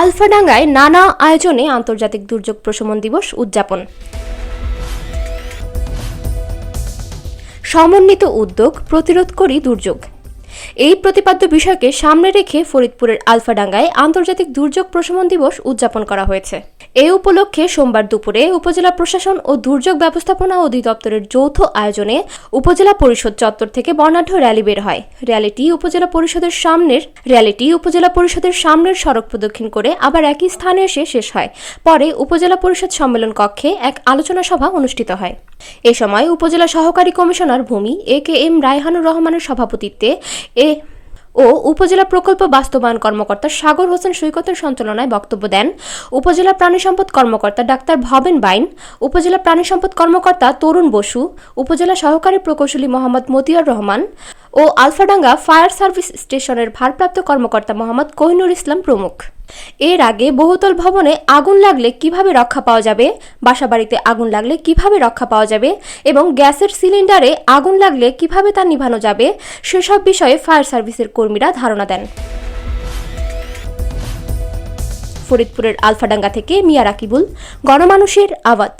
আলফাডাঙ্গায় নানা আয়োজনে আন্তর্জাতিক দুর্যোগ প্রশমন দিবস উদযাপন। সমন্বিত উদ্যোগ প্রতিরোধ করি দুর্যোগ। এই প্রতিপাদ্য বিষয়কে সামনে রেখে ফরিদপুরের আলফাডাঙ্গায় আন্তর্জাতিক দুর্যোগ প্রশমন দিবস উদযাপন করা হয়েছে। এ উপলক্ষে সোমবার দুপুরে উপজেলা প্রশাসন ও দুর্যোগ ব্যবস্থাপনা অধিদপ্তরের যৌথ আয়োজনে উপজেলা পরিষদ চত্বর থেকে বর্ণাঢ্য র্যালি বের হয়। র্যালিটি উপজেলা পরিষদের সামনের, র্যালিটি উপজেলা পরিষদের সামনের সড়ক প্রদক্ষিণ করে আবার একই স্থানে এসে শেষ হয়। পরে উপজেলা পরিষদ সম্মেলন কক্ষে এক আলোচনা সভা অনুষ্ঠিত হয়। এ সময় উপজেলা সহকারী কমিশনার ভূমি এ কে এম রায়হানুর রহমানের সভাপতিত্বে এ ও উপজেলা প্রকল্প বাস্তবায়ন কর্মকর্তা সাগর হোসেন সৈকতের সঞ্চালনায় বক্তব্য দেন। উপজেলা প্রাণী সম্পদ কর্মকর্তা ডাক্তার ভবেন বাইন, উপজেলা প্রাণী সম্পদ কর্মকর্তা তরুণ বসু, উপজেলা সহকারী প্রকৌশলী মোহাম্মদ মতিয়ার রহমান ও আলফাডাঙ্গা ফায়ার সার্ভিস স্টেশনের ভারপ্রাপ্ত কর্মকর্তা মোহাম্মদ কোহিনুর ইসলাম প্রমুখ। এর আগে বহুতল ভবনে আগুন লাগলে কীভাবে রক্ষা পাওয়া যাবে, বাসাবাড়িতে আগুন লাগলে কীভাবে রক্ষা পাওয়া যাবে এবং গ্যাসের সিলিন্ডারে আগুন লাগলে কীভাবে তা নিভানো যাবে, সেসব বিষয়ে ফায়ার সার্ভিসের কর্মীরা ধারণা দেন। ফরিদপুরের আলফাডাঙ্গা থেকে মিয়া রাকিবুল গণমানুষের আওয়াজ।